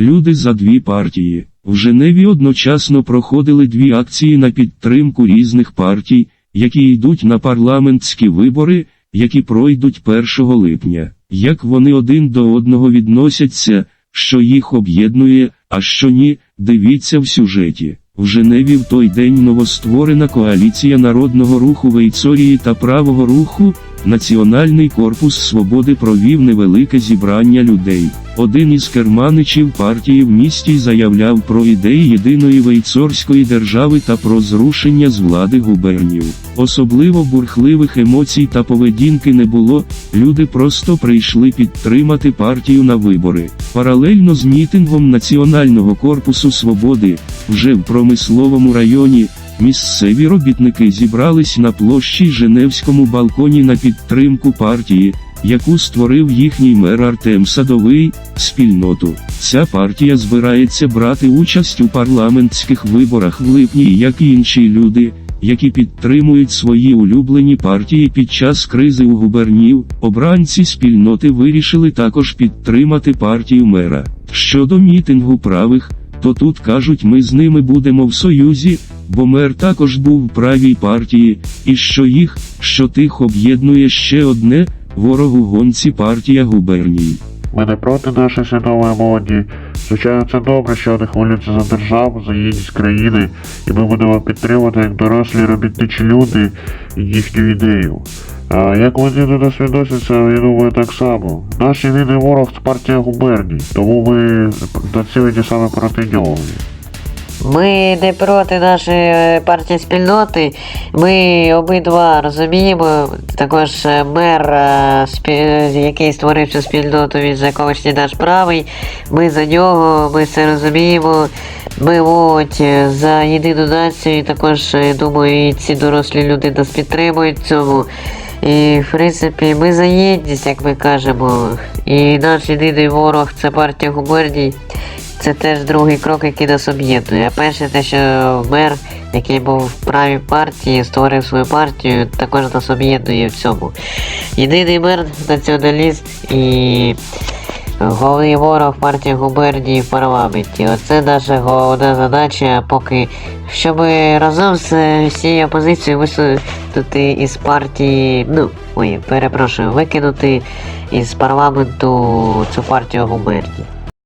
люди за дві партії. В Женеві одночасно проходили дві акції на підтримку різних партій, які йдуть на парламентські вибори, які пройдуть 1 липня. Як вони один до одного відносяться, що їх об'єднує, а що ні, дивіться в сюжеті. В Женеві в той день новостворена коаліція Народного руху Вейцорії та Правого руху, Національний корпус свободи провів невелике зібрання людей. Один із керманичів партії в місті заявляв про ідеї єдиної вейцорської держави та про зрушення з влади губернів. Особливо бурхливих емоцій та поведінки не було, люди просто прийшли підтримати партію на вибори. Паралельно з мітингом Національного корпусу свободи, вже в промисловому районі, Місцеві робітники зібрались на площі Женевському балконі на підтримку партії, яку створив їхній мер Артем Садовий, спільноту. Ця партія збирається брати участь у парламентських виборах в липні, як і інші люди, які підтримують свої улюблені партії під час кризи у губернів. Обранці спільноти вирішили також підтримати партію мера. Щодо мітингу правих, то тут кажуть ми з ними будемо в союзі, бо мер також був в правій партії, і що їх, що тих об'єднує ще одне, ворог у гонці партія губерній. Ми не проти нашої свідомої молоді. Звичайно, це добре, що вони хвилюються за державу, за єдність країни, і ми будемо підтримувати як дорослі робітничі люди і їхню ідею. А як вони до нас відносяться, я думаю, так само. Наш єдиний ворог це партія губерній, тому ми націлені саме проти нього. Ми не проти нашої партії спільноти. Ми обидва розуміємо. Також е, мер, е, який створив цю спільноту, він же колишній наш правий. Ми за нього, ми все розуміємо. Ми от е, за єдину націю, також е, думаю, і ці дорослі люди нас підтримують в цьому. І, в принципі, ми за єдність, як ми кажемо. І наш єдиний ворог це партія губерній. Це теж другий крок, який нас об'єднує. А перше те, що мер, який був в правій партії, створив свою партію, також нас об'єднує в цьому. Єдиний мер, націоналіст і головний ворог партії губернії в парламенті. Оце наша головна задача, поки щоб разом з всією опозицією висунути із партії, ну, ой, перепрошую, викинути із парламенту цю партію губернії.